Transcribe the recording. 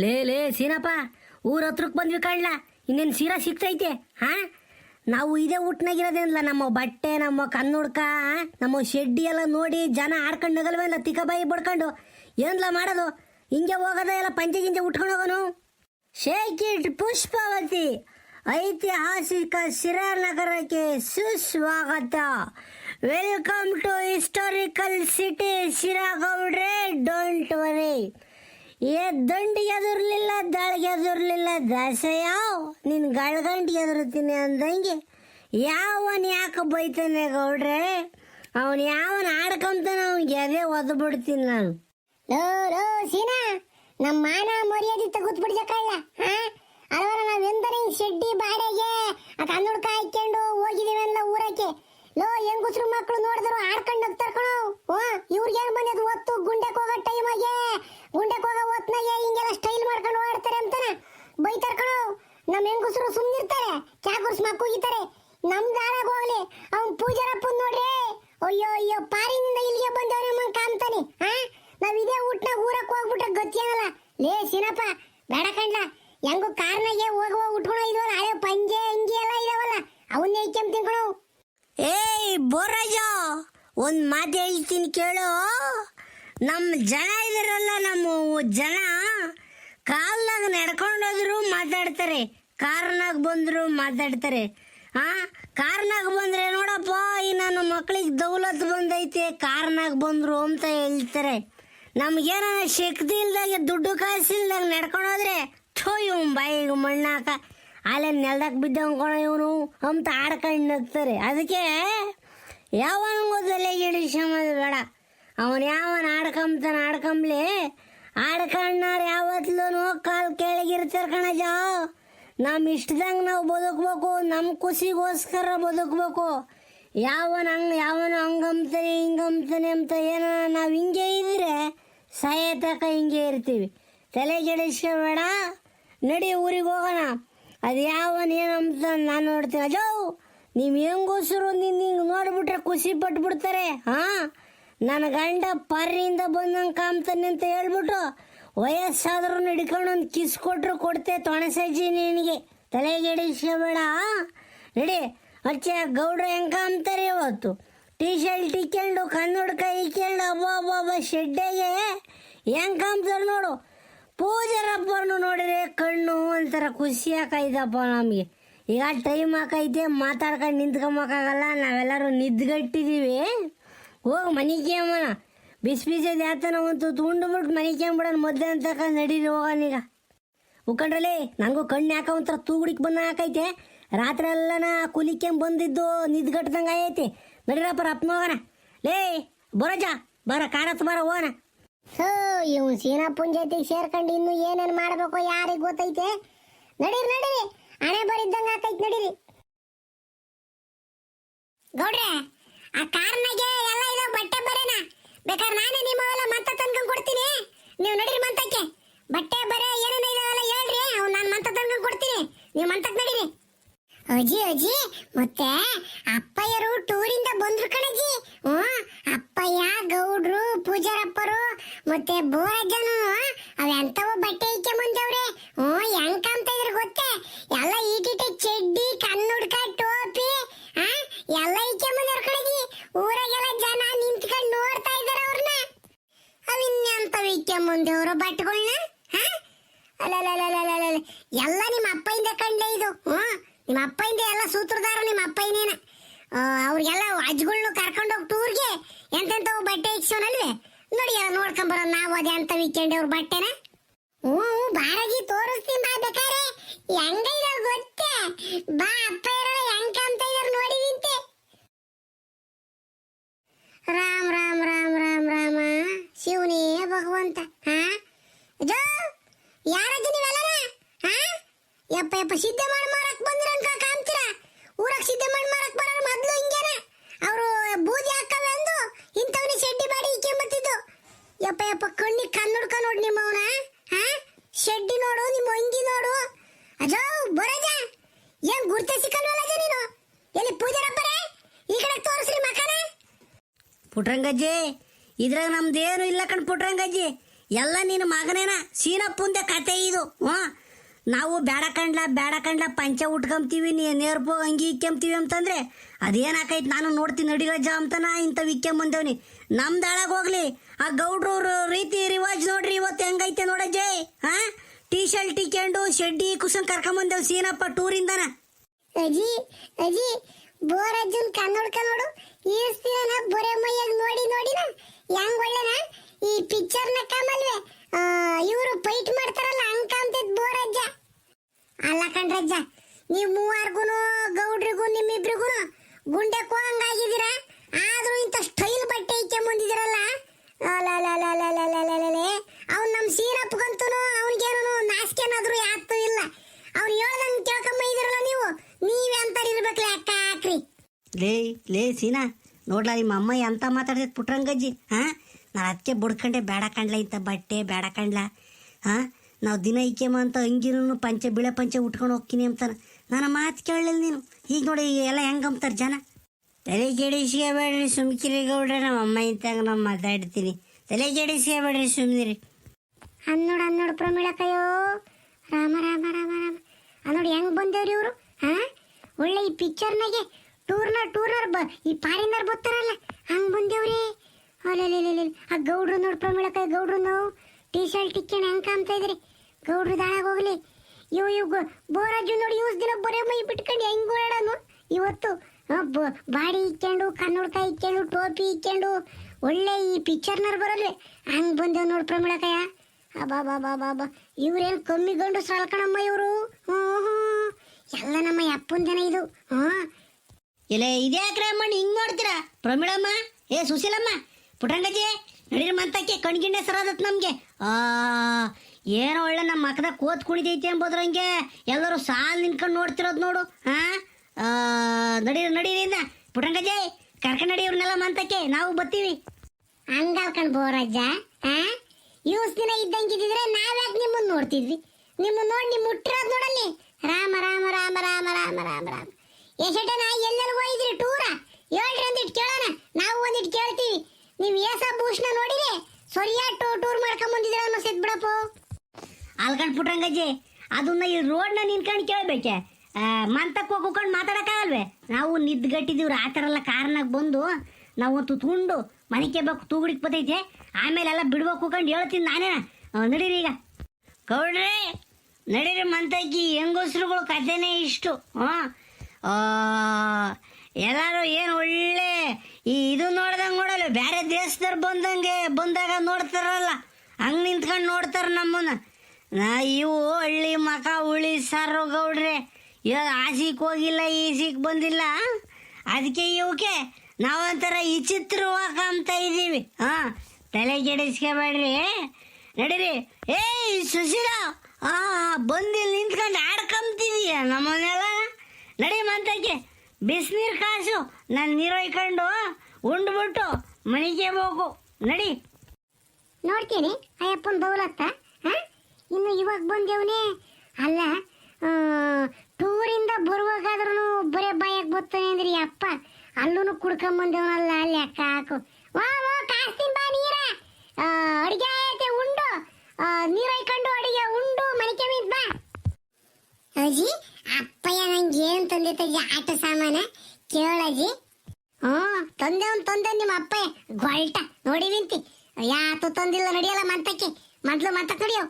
ಲೇ ಲೇ, ಸೀನಪ್ಪ, ಊರ ಹತ್ರಕ್ಕೆ ಬಂದ್ವಿ ಕಳ್ಳ ಇನ್ನೇನು ಸೀರಾ ಸಿಗ್ತೈತೆ ಹಾ ನಾವು ಇದೇ ಊಟ್ನಾಗಿರೋದೇನಿಲ್ಲ ನಮ್ಮ ಬಟ್ಟೆ, ನಮ್ಮ ಕನ್ನುಡ್ಕ ನಮ್ಮ ಶೆಡ್ಡಿ ಎಲ್ಲ ನೋಡಿ ಜನ ಆಡ್ಕೊಂಡು ನಗಲ್ವಲ್ಲ ತಿಕ್ಕಬಾಯಿ ಬಡ್ಕೊಂಡು? ಏನ್ಲ ಮಾಡೋದು? ಹಿಂಗೆ ಹೋಗೋದ ಎಲ್ಲ ಪಂಚೆ ಗಿಂಜೆ ಉಟ್ಕೊಂಡು ಹೋಗೋನು? ಶೇಕ್ ಇಟ್ ಪುಷ್ಪವತಿ, ಐತಿಹಾಸಿಕ ಶಿರಾನಗರಕ್ಕೆ ಸುಸ್ವಾಗತ. ವೆಲ್ಕಮ್ ಟು ಹಿಸ್ಟಾರಿಕಲ್ ಸಿಟಿ, ಶಿರಾಗೌಡ್ರೆ, ಡೋಂಟ್ ವರಿ. ಏ ದಂಡಿಗೆ ಎದುರ್ಲಿಲ್ಲ, ದಳಗೆ ಎದುರ್ಲಿಲ್ಲ, ದಾಸಯ್ಯ, ನಿನ್ ಗಳಗಂಟಿಗೆ ಎದುರುತ್ತೀನಿ ಅಂದಂಗೆ, ಯಾವನ್ ಯಾಕೆ ಬೈತಾನೆ ಗೌಡ್ರೆ? ಅವನ್ ಯಾವನ್ ಆಡ್ಕೊಂತಾನ ಅವ್ನಿಗೆ ಎದೆ ಒದ್ದು ಬಿಡ್ತೀನಿ ನಾನು. ಲೋ ಲೋ, ಸೀನಾ ನಮ್ಮ ಮಾನ ಮರ್ಯಾದೆ ತಗುತ್ ಬಿಡ್ಸಕ್ಕಲ್ಲ ಅಲ್ವರ ನಾವ್ ಎಂದರೆ ಶೆಡ್ಡಿ ಬಾಡೆಗೆ ಆ ಕನ್ನಡಕ ಹಾಕೊಂಡು ಹೋಗಿದೀವಲ್ಲ ಊರಕ್ಕೆ. ಲೋ, ಹೆಂಗುಸ್ರು ಮಕ್ಕಳು ನೋಡಿದ್ರು ಆಡ್ಕೊಂಡು ನಗ್ತಾರ ಕಣೋ ಓ ಇವ್ರಿಗೆ ಏನು ಬಂದದ ಒತ್ತು ಗುಂಡೆಕ್ ಹೋಗೋ ಟೈಮಾಗೆ ಗುಂಡೆಕ್ ಹೋಗೋ ಹೊತ್ನಾಗೆ ಹಿಂಗೆಲ್ಲ ಸ್ಟೈಲ್ ಮಾಡ್ಕೊಂಡು ಆಡ್ತಾರೆ ಅಂತಾನ ಬೈತಾರ ಕಣೋ ಹೆಂಗಸರು ಸುಮ್ಮನಿರ್ತಾರೆ ಚಾಕುರ್ಸ್ ಮಕ್ಕೂಗಿತಾರೆ ನಮ್ ದಾರಾಗ ಹೋಗ್ಲಿ, ಅವ್ನ್ ಪೂಜಾರಪ್ಪ ನೋಡ್ರಿ. ಅಯ್ಯೋ ಅಯ್ಯೋ, ಪಾರಿನಿಂದ ಇಲ್ಲಿಗೆ ಬಂದವನ ಮಂಗ್ ಕಾಮ್ತಾನೆ ಹಾ ನಾವ್ ಇದೇ ಊಟ್ನಾಗ ಊರಕ್ ಹೋಗ್ಬಿಟ್ರೆ ಗೊತ್ತೇನಲ್ಲ ಲೇ ಸಿನಪ್ಪ ಬೇಡ ಕಂಡ್ಲ ಹೆಂಗು ಕಾರ್ನಾಗೆ ಹೋಗುವ ಉಟ್ಕೊಳ ಇದವಲ್ಲ, ಹಳೆ ಪಂಜೆ ಅಂಗಿ ಎಲ್ಲ ಇದಾವಲ್ಲ, ಅವನ್ನೇ ಕೆಂಪ್ ತಿನ್ಕೊಳೋ. ಏಯ್, ಬೋರಾಜ, ಒಂದ್ ಮಾತು ಹೇಳ್ತೀನಿ ಕೇಳು. ನಮ್ಮ ಜನ ಇದಾರಲ್ಲ, ನಮ್ಮ ಜನ ಕಾಲ್ನಾಗ ನಡ್ಕೊಂಡೋದ್ರು ಮಾತಾಡ್ತಾರೆ. ಕಾರ್ನಾಗ ಬಂದ್ರು ಮಾತಾಡ್ತಾರೆ. ಆ, ಕಾರ್ನಾಗ ಬಂದ್ರೆ ನೋಡಪ್ಪ, ಈ ನನ್ನ ಮಕ್ಳಿಗೆ ದೌಲತ್ ಬಂದೈತೆ, ಕಾರ್ನಾಗ ಬಂದ್ರು ಅಂತ ಹೇಳ್ತಾರೆ. ನಮ್ಗೇನ ಶಕ್ತಿ ಇಲ್ದಾಗ ದುಡ್ಡು ಕಾಸಿಲ್ದಾಗ ನಡ್ಕೊಂಡು ಹೋದ್ರೆ ಥೋ ಇವ್ ಬಾಯಿಗೆ ಮಣ್ಣಾಕ ಅಲ್ಲೇ ನೆಲ್ದಾಗ ಬಿದ್ದವನ್ಕೊಳ ಇವನು ಅಂತ ಆಡ್ಕೊಂಡು ನಗ್ತಾರೆ. ಅದಕ್ಕೆ ಯಾವನಿಗೂ ಓದಲ್ಲೇ ಗಿಡ ಬೇಡ. ಅವನು ಯಾವನ್ ಆಡ್ಕೊಂತಾನ ಆಡ್ಕೊಂಬ್ಲಿ ಆಡ್ಕೊಂಡಾರ ಯಾವತ್ಲೂ ಕಾಲು ಕೆಳಗಿರ್ತಾರೆ ಕಣಜ. ನಮ್ಮ ಇಷ್ಟದಂಗೆ ನಾವು ಬದುಕಬೇಕು ನಮ್ಮ ಖುಷಿಗೋಸ್ಕರ ಬದುಕಬೇಕು. ಯಾವನ ಹಂಗೆ, ಯಾವನ ಹಂಗಂತಾನೆ, ಹಿಂಗಂತಾನೆ ಅಂತ ಏನೋ ನಾವು ಹಿಂಗೆ ಇದ್ರೆ ಸಾಯತಕ ಹಿಂಗೆ ಇರ್ತೀವಿ. ತಲೆ ಕೆಡಿಸ್ಕೋಬೇಡ, ನಡಿ ಊರಿಗೆ ಹೋಗೋಣ. ಅದು ಯಾವನ ಏನಂತ ನಾನು ನೋಡ್ತೀನಿ. ಅಜೋ, ನೀವು ಹೆಂಗೋಸ್ರು ನಿನ್ನ ಹಿಂಗೆ ನೋಡಿಬಿಟ್ರೆ ಖುಷಿ ಪಟ್ಬಿಡ್ತಾರೆ, ಹಾಂ? ನನ್ನ ಗಂಡ ಪರ್ರಿಂದ ಬಂದಂಗೆ ಕಾಮ್ತಾನೆ ಅಂತ ಹೇಳ್ಬಿಟ್ಟು ವಯಸ್ಸಾದ್ರೂ ಹಿಡ್ಕೊಂಡು ಒಂದು ಕಿಸ್ ಕೊಟ್ರು ಕೊಡ್ತೆ ತೊಣಸಜ್ಜಿ ನಿನಗೆ. ತಲೆಗೆಡಿಸಬೇಡ ನಡಿ, ಅಚ್ಚ ಗೌಡ್ರ ಹೆಂಗೆ ಕಾಮ್ತಾರೆ ಇವತ್ತು? ಟೀ ಶರ್ಟ್ ಇಕ್ಕೊಂಡು ಕನ್ನಡಕ ಇಕ್ಕೊಂಡು, ಅಬ್ಬ ಅಬ್ಬ ಅಬ್ಬ ಶೆಡ್ಡೆಗೆ ಹೆಂಗೆ ಕಾಮ್ತಾರೆ ನೋಡು. ಪೂಜಾರಪ್ಪನು ನೋಡಿದ್ರೆ ಕಣ್ಣು ಒಂಥರ ಖುಷಿ ಹಾಕೈದಪ್ಪ ನಮಗೆ. ಈಗ ಟೈಮ್ ಹಾಕೈತೆ, ಮಾತಾಡ್ಕೊಂಡು ನಿಂತ್ಕೊಂಬಕ್ಕಾಗಲ್ಲ ನಾವೆಲ್ಲರೂ ನಿದ್ಗಟ್ಟಿದ್ದೀವಿ. ಹೋಗಿ ಮನೆಗೆ ಅಮ್ಮ. ಬಿಸಿ ಬಿಸಿ ಯಾತನ ಒಂದು ತುಂಡ್ಬಿಟ್ಟು ಮನೆಗೆ ಬಿಡೋಣ? ಮೊದಲೇ ಅಂತಕ ನಡೀರಿ ಹೋಗೋಣೀಗ ಉಕ್ಕಂಡ್ರಲ್ಲಿ ನನಗೂ ಕಣ್ಣು ಯಾಕ ಒಂಥರ ತೂಗುಡಿಕ್ ಬಂದ ಹಾಕೈತೆ. ರಾತ್ರಿ ಎಲ್ಲನ ಕುಲಿಕ್ಯಂಬ ಬಂದಿದ್ದು ನಿದ್ಗಟ್ದಂಗೆ ಆಗೈತಿ. ನಡೀರಪ್ಪ ಅಪ್ಪನ ಹೋಗೋಣ. ಲೇ, ಬರೋಜ. ಬರ ಕಾರತ್ ಬರ ಹೋಗೋಣ. ಹೋ ಇವ್ ಸೇನಾ ಜೊತೆಗೆ ಸೇರ್ಕೊಂಡು ಇನ್ನು ಏನೇನ್ ಮಾಡಬೇಕು ಯಾರಿಗ್ ಗೊತ್ತೈತೆ? ನಡೀರಿ ನಡೀರಿ. ಹಣೆ ಬರಿದ್ದಂಗ ಹಾಕೈತಿ, ನಡೀರಿ. ಗೌಡ್ರೆ, ಆ ಕಾರ್ನಾಗೆ ಎಲ್ಲ ಇದಾವ ಬಟ್ಟೆ ಬರೇನ ಬೇಕಾದ್ರೆ ನಾನೇ ನಿಮ್ಮವೆಲ್ಲ ಮಂತ ತಂದ್ಕೊಂಡ್ ಕೊಡ್ತೀನಿ ನೀವು ನಡೀರಿ ಮಂತಕ್ಕೆ ಬಟ್ಟೆ ಬರೆ ಏನೇನ ಇದಾವಲ್ಲ ಹೇಳ್ರಿ ಅವ್ ನಾನು ಮಂತ ತಂದ್ಕೊಂಡ್ ಕೊಡ್ತೀನಿ ನೀವು ಮಂತಕ್ ನಡೀರಿ ಅಜ್ಜಿ ಅಜ್ಜಿ, ಮತ್ತೆ ಅಪ್ಪಯ್ಯರು ಟೂರಿಂದ ಬಂದ್ರು ಕಣಜ್ಜಿ. ಹ್ಮ್ ಅಪ್ಪಯ್ಯ, ಗೌಡ್ರು, ಪೂಜಾರಪ್ಪರು, ಮತ್ತೆ ಬೋರಜ್ಜನು ಅವೆಂತವ ಬಟ್ಟೆ ಇಕ್ಕೆ ಬಂದವ್ರೆ ಹ್ಮ್ ಹೆಂಗ್ ಕಾಮ್ತಾ ಇದ್ರ ಗೊತ್ತೇ? ಎಲ್ಲ ಈಟಿಟ ಚಡ್ಡಿ, ಕಣ್ಣುಡ್ಕ, ಟೋಪಿ, ಆ, ಎಲ್ಲ ಇಕ್ಕೆ ಬಂದವ್ರ ಕಣಜ್ಜಿ. ಊರಾಗೆಲ್ಲ ಜನ ನಿಂತ್ಕೊಂಡು ನೋಡ್ತಾ ಇದಾರ ಅವ್ರನ್ನ ಅವಿನ್ಯಂತವ ಇಕ್ಕೆ ಬಂದವ್ರು ಬಟ್ಟೆಗಳನ್ನ ಹಾ? ಅಲ್ಲ ಎಲ್ಲ ನಿಮ್ಮ ಅಪ್ಪಯಿಂದ ಕಂಡೆ ಇದು. ಹ್ಮ್ ನಿಮ್ಮ ಅಪ್ಪಯಿಂದ ಎಲ್ಲ ಸೂತ್ರದಾರ ನಿಮ್ಮ ಅಪ್ಪಯ್ಯನೇನ ಅವ್ರಿಗೆಲ್ಲ ಅಜ್ಗಳ್ನು ಕರ್ಕೊಂಡು ಹೋಗಿ ಟೂರ್ಗೆ. ಎಂತೆಂತ ಬಟ್ಟೆ ಇಕ್ಸೋನಲ್ವೇ ನೋಡಿ, ಎಲ್ಲ ನೋಡ್ಕೊಂಬರೋ ನಾವು ಅದೇ ಅಂತ ವೀಕೆಂಡ್ ಅವ್ರ ಬಟ್ಟೆನ. ಹ್ಞೂ ಬಾರಾಜಿ ತೋರಿಸ್ತೀನಿ ಬಾ ಬೇಕಾರೆ. ಹೆಂಗ ಇದಾವ್ ಗೊತ್ತೇ? ಬಾ, ಅಪ್ಪ ಇರೋ ಹೆಂಗ್ ಕಾಮ್ತ ನೋಡಿ ನಿಂತೆ. ರಾಮ್ ರಾಮ್ ರಾಮ್ ರಾಮ್, ರಾಮ. ಶಿವನೇ ಭಗವಂತ. ಹಾ? ಜೋ ಯಾರಜ್ಜಿ ನೀವೆಲ್ಲ ಹಾ? ಯಪ್ಪ ಯಪ್ಪ, ಸಿದ್ಧ ಮಾಡಿ. ಮಾರಕ್ ಅಂತ ಕಾಣ್ತೀರಾ? ಊರಾಗ ಸಿದ್ಧ ಮಾಡಿ ಮಾರಕ್ ಬರೋರು ಮೊದ್ಲು ಅವರು ಬೂದಿ ಹಾಕವೆ ಅಂದು ಇಂಥವ್ನಿ ಶೆಡ್ಡಿ ಬಾಡಿ ಇಕ್ಕೊಂಬತ್ತಿದ್ದು ಯಪ್ಪ ಯಪ್ಪ ಕಣ್ಣಿ ಕಣ್ಣುಡ್ಕ ನಿಮ್ಮ ನಿಮ್ಮವನ ಹಾ ಶೆಡ್ಡಿ ನೋಡು, ನಿಮ್ಮ ಅಂಗಿ ನೋಡು. ಅಜೋ ಬರಜ ಏನ್ ಗುರ್ತೆ ಸಿಕ್ಕಲ್ವಲ್ಲ ನೀನು? ಎಲ್ಲಿ ಪೂಜಾರಪ್ಪರೇ ಈ ಕಡೆ ತೋರಿಸ್ರಿ ಮಕನ. ಪುಟ್ರಂಗಜ್ಜಿ, ಇದ್ರಾಗ ನಮ್ದೇನು ಇಲ್ಲ ಕಣ್ ಪುಟ್ರಂಗಜ್ಜಿ. ಎಲ್ಲ ನಿನ್ನ ಮಗನೇನ ಸೀನಪ್ಪುಂದೆ ಕತೆ ಇದು ಹ್ಞೂ ನಾವು ಬೇಡ ಕಂಡ್ಲ ಬೇಡ ಕಂಡ್ಲ ಪಂಚ ಉಟ್ಕೊಂತೀವಿ ನೀ ನೇರ್ಪು ಅಂಗಿ ಇಕ್ಕೊಂತೀವಿ ಅಂತಂದ್ರೆ ಅದೇನಾಕೈತಿ ನಾನು ನೋಡ್ತೀನಿ ನಡಿರಜ್ಜ ಅಂತನ ಇಂಥವು ಇಕ್ಕೊಂಬಂದೇವ್ನಿ ನಮ್ದು ಹೋಗ್ಲಿ. ಆ ಗೌಡ್ರವ್ರ ರೀತಿ ರಿವಾಜ್ ನೋಡ್ರಿ, ಇವತ್ತು ಹೆಂಗೈತೆ ನೋಡಜ್ಜೆ ಹಾ ಟೀ ಶರ್ಟ್ ಇಕ್ಕೊಂಡು ಶೆಡ್ಡಿ ಕುಸನ್ ಕರ್ಕೊಂಬಂದೇವ್ ಸೀನಪ್ಪ ಟೂರಿಂದನ. ಅಜಿ ಅಜ್ಜಿ ಬೋರಜ್ಜನ್ ಕನ್ನೋಡ್ಕ ನೋಡು. ಈ ದಿನ ಬೊರೆ ಮೈಯಾಗ ನೋಡಿ ನೋಡಿನ. ಹೆಂಗ್ ಒಳ್ಳೆನ? ಈ ಪಿಕ್ಚರ್ನ ಕಮಲ್ವೆ ಇವರು ಫೈಟ್ ಮಾಡ್ತಾರಲ್ಲ ಹಂಗ್ ಕಾಣ್ತೈತ್ ಬೋರಜ್ಜ ಅಲ್ಲ ನೀವು ಮೂವಾರ್ಗುನು, ಗೌಡ್ರಿಗೂ, ನಿಮ್ಮಿಬ್ರಿಗೂ ಗುಂಡೆ ಕೋಂಗಾಗಿದ್ದೀರಾ ಆದ್ರೂ ಇಂಥ ಸ್ಟೈಲ್ ಬಟ್ಟೆ ಇಕ್ಕೆ ಮುಂದಿದಿರಲ್ಲ? ಅವ್ನು ನಮ್ಮ ಸೀನಪ್ಪಗಂತೂ ಅವನಿಗೇನು ನಾಸ್ಕೇನಾದ್ರೂ ಯಾತೂ ಇಲ್ಲ. ಅವ್ನು ಹೇಳ್ದಂಗೆ ಕೇಳ್ಕೊಂಬ ಇದಿರಲ್ಲ ನೀವು, ನೀವೇ ಅಂತಾರೆ ಇರ್ಬೇಕಲ್ಲ ಅಕ್ಕ ಹಾಕ್ರಿ ಲೇ ಲೇ ಸೀನಾ, ನೋಡ್ಲಾ ನಿಮ್ಮ ಅಮ್ಮ ಎಂತ ಮಾತಾಡ್ತೈತೆ ಪುಟ್ರಂಗಜ್ಜಿ ಹಾ? ನಾನು ಅದಕ್ಕೆ ಬುಡ್ಕಂಡೆ ಬೇಡ ಕಂಡ್ಲ ಇಂಥ ಬಟ್ಟೆ, ಬೇಡ ಕಂಡ್ಲ ಹಾ? ನಾವು ದಿನ ಇಕ್ಕೆಮ ಅಂತ ಅಂಗಿನೂ ಪಂಚೆ, ಬಿಳೆ ಪಂಚೆ ಉಟ್ಕೊಂಡು ಹೋಗ್ತೀನಿ ಅಂತಾನ. ನನ್ನ ಮಾತು ಕೇಳಲಿಲ್ಲ ನೀನು. ಈಗ ನೋಡಿ ಈಗ ಎಲ್ಲ ಹೆಂಗಂತಾರೆ ಜನ. ತಲೆ ಕೆಡಿಸ್ಕೋಬೇಡ್ರಿ ಸುಮ್ಕಿರಿ ಗೌಡ್ರೆ, ನಮ್ಮ ಅಮ್ಮ ಇಂತಾಗ ನಾವು ಮಾತಾಡ್ತೀನಿ. ತಲೆ ಕೆಡಿಸ್ಕೋಬೇಡ್ರಿ ಸುಮ್ಮನಿರಿ ಅನ್ನೋಡು ಅನ್ನೋಡು ಪ್ರಮೀಳಕ್ಕಯ್ಯೋ ರಾಮ ರಾಮ ರಾಮ ರಾಮ. ಅನ್ನೋಡು ಹೆಂಗ್ ಬಂದೇವ್ರಿ ಇವರು? ಹಾ? ಒಳ್ಳೆ ಈ ಪಿಕ್ಚರ್ನಾಗೆ ಟೂರ್ನರ್ ಟೂರ್ನರ್ ಬ, ಈ ಪಾರಿನರ್ ಬರ್ತಾರಲ್ಲ, ಹಂಗ್ ಬಂದೇವ್ರಿ. ಅಲ್ಲೇ ಆ ಗೌಡ್ರು ನೋಡು ಪ್ರಮೀಳಕ್ಕಯ್ಯ ಗೌಡ್ರು ನಾವು. ಟೀ ಶರ್ಟ್ ಇಕ್ಕೊಂಡು ಹೆಂಗ್ ಕಾಣ್ತಾ ಇದ್ರಿ? ಗೌಡ್ರು ದಾಳಾಗ ಹೋಗ್ಲಿ. ಇವು ಇವು ಬೋರಾಜು ನೋಡಿ ಇವ್ಸ್ ದಿನ ಬರೇ ಮೈ ಬಿಟ್ಕೊಂಡು ಹೆಂಗ್ ಓಡಾಡನು? ಇವತ್ತು ಬಾಡಿ ಇಕ್ಕೊಂಡು ಕನ್ನಡಕಾಯಿ ಇಕ್ಕೊಂಡು ಟೋಪಿ ಇಕ್ಕೊಂಡು ಒಳ್ಳೆ ಈ ಪಿಕ್ಚರ್ನರ್ ಬರಲ್ವೇ ಹಂಗ್ ಬಂದೇವ್ ನೋಡು ಪ್ರಮಿಳಕಯ್ಯ. ಅಬಾ ಬಾ ಬಾ ಇವ್ರೇನ್ ಕಮ್ಮಿ ಗಂಡು ಸಾಲ್ಕಣಮ್ಮ ಇವರು? ಹ್ಞೂ ಎಲ್ಲ ನಮ್ಮ ಅಪ್ಪನ ಜನ ಇದು. ಹ್ಞೂ ಇಲ್ಲ ಇದೇ ಅಮ್ಮ ಹಿಂಗ್ ನೋಡ್ತೀರಾ ಪ್ರಮೀಳಮ್ಮ, ಏ, ಸುಶೀಲಮ್ಮ ಪುಟಂಗಜ್ಜಿ ನಡೀರಿ ಮಂತಕ್ಕೆ ಕಣ್ಗಿಣ್ಣೆ ಸರದತ್ ನಮ್ಗೆ. ಆ ಏನೋ ಒಳ್ಳೆ ನಮ್ಮ ಮಕ್ಕದ ಕೋತ್ ಕುಣಿದೈತಿ ಎಂಬುದ್ರಂಗೆ ಎಲ್ಲರೂ ಸಾಲ್ ನಿಂತ್ಕೊಂಡು ನೋಡ್ತಿರೋದು ನೋಡು ಹಾ ನಡೀರಿ ನಡೀರಿಂದ ಪುಟಂಗಜೆ ಕರ್ಕೊಂಡು ನಡಿ ಇವ್ರನ್ನೆಲ್ಲ ಮಂತಕ್ಕೆ. ನಾವು ಬರ್ತೀವಿ. ಹಂಗಲ್ಕಂಡ್ ಬೋರಜ್ಜ ಆ? ಇವ್ಸ್ ದಿನ ಇದ್ದಂಗಿದ್ರೆ ನಾವ್ಯಾಕೆ ನಿಮ್ಮನ್ನ ನೋಡ್ತಿದ್ವಿ? ನಿಮ್ಮನ್ನ ನೋಡಿ ನಿಮ್ಮ ಮುಟ್ಟಿರೋದು ನೋಡಲ್ಲಿ. ರಾಮ ರಾಮ ರಾಮ ರಾಮ ರಾಮ ರಾಮ ರಾಮ. ಎಷ್ಟೇ ನಾ ಎಲ್ಲೆಲ್ಲಿ ಹೋಗಿದ್ರಿ ಟೂರ? ಹೇಳ್ರಿ ಒಂದಿಟ್ಟು ಕೇಳೋಣ. ನಾವು ಒಂದಿಟ್ಟು ಕೇಳ್ತೀವಿ. ನೀವು ಏಸ ಭೂಷಣ ನೋಡಿರಿ? ಸರಿಯಾಗಿ ಟೂ ಟೂರ್ ಮಾಡ್ಕೊಂಡ್ ಅನ್ನೋ ಸೆತ್ ಬಿಡಪ್ಪು. ಅಲ್ಕಂಡ್ ಪುಟ್ರಂಗಜ್ಜಿ ಅದನ್ನ ಈ ರೋಡ್ನ ನಿನ್ಕೊಂಡು ಕೇಳ್ಬೇಕೆ? ಮಂತಕ್ಕೆ ಹೋಗ್ಕೊಂಡು ಮಾತಾಡೋಕ್ಕಾಗಲ್ವೇ? ನಾವು ನಿದ್ಗಟ್ಟಿದೀವ್ರಿ, ಆ ಥರ ಎಲ್ಲ ಕಾರ್ನಾಗ ಬಂದು ನಾವು ತುತ್ಕೊಂಡು ಮನೆ ಬೇಕು ತೂಗುಡಿಗೆ ಬತ್ತೈತೆ ಆಮೇಲೆ ಎಲ್ಲ ಬಿಡ್ಬೇಕು ಹೋಗ್ಕೊಂಡು ಹೇಳ್ತೀನಿ ನಾನೇನ ನಡೀರಿ ಈಗ. ಕೌಡ್ರಿ ನಡೀರಿ ಮಂತಕ್ಕಿ, ಹೆಂಗಸ್ರುಗಳು ಕಥೆನೇ ಇಷ್ಟು. ಹಾಂ ಎಲ್ಲರೂ ಏನು ಒಳ್ಳೆ ಈ ಇದು ನೋಡ್ದಂಗೆ ನೋಡಲ್ಲ ಬೇರೆ ದೇಶದವ್ರು ಬಂದಂಗೆ, ಬಂದಾಗ ನೋಡ್ತಾರಲ್ಲ? ಹಂಗೆ ನಿಂತ್ಕೊಂಡು ನೋಡ್ತಾರೆ ನಮ್ಮನ್ನ. ನಾ ಇವು ಹಳ್ಳಿ ಮಕ ಉಳಿ ಸಾರು ಗೌಡ್ರೆ. ಇವಾಗ ಆಸಿಗೆ ಹೋಗಿಲ್ಲ ಈಸಿಗೆ ಬಂದಿಲ್ಲ. ಅದಕ್ಕೆ ಇವಕ್ಕೆ ನಾವೊಂಥರ ವಿಚಿತ್ರವಾಗಿ ಅಂತ ಇದ್ದೀವಿ. ಹಾಂ, ತಲೆ ಕೆಡಿಸ್ಕೋಬೇಡ್ರಿ. ನಡೀರಿ. ಏಯ್, ಸುಶೀಲ! ಆ ಬಂದು ನಿಂತ್ಕೊಂಡು ಆಡ್ಕೊಂತೀವಿ ನಮ್ಮನ್ನೆಲ್ಲ? ನಡಿ ಮಂತಕ್ಕೆ. ಬಿಸಿನೀರು ಕಾಸು, ನಾನು ನೀರು ಹೊಯ್ಕೊಂಡು ಉಂಡ್ಬಿಟ್ಟು ಮನೆಗೆ ಹೋಗು. ನಡಿ. ನೋಡ್ತೀನಿ, ಅಯ್ಯಪ್ಪನ ಬೌಲತ್ತ, ಹಾ? ಇನ್ನು ಇವಾಗ ಬಂದೇವನೇ? ಅಲ್ಲ ಟೂರಿಂದ ಬರುವಾಗಾದ್ರೂ ಬರೇ ಬಾಯಾಗ ಬರ್ತಾನೆ ಅಂದ್ರಿ ಅಪ್ಪ. ಅಲ್ಲೂ ಕುಡ್ಕೊಂಬಂದೇವನಲ್ಲ ಅಲ್ಲಿ ಅಕ್ಕ ಹಾಕು. ವಾ ವಾ, ಕಾಸ್ತಿನ್ ಬಾ ನೀರ. ಅಡುಗೆ ಐತೆ ಉಂಡು. ನೀರ್ ಹಾಕೊಂಡು ಅಡಿಗೆ, ಉಂಡು ಮೀದ್ ಬಾ. ಅಜ್ಜಿ, ಅಪ್ಪಯ್ಯ ನಂಗೆ ಏನು ತಂದೆ ತಜ್ಜಿ ಆಟ ಸಾಮಾನ? ಕೇಳಜ್ಜಿ ಹ್ಞೂ ತಂದೆವನ್ ತಂದೆ ನಿಮ್ಮ ಅಪ್ಪಯ್ಯ. ಗೊಳ್ಟ ನೋಡಿ ವಿಂತಿ. ಯಾತು ತಂದಿಲ್ಲ, ನಡಿಯಲ್ಲ ಮಂತಕ್ಕೆ. ಮೊದ್ಲು ಮತ್ತೆ ನಡಿಯೋ.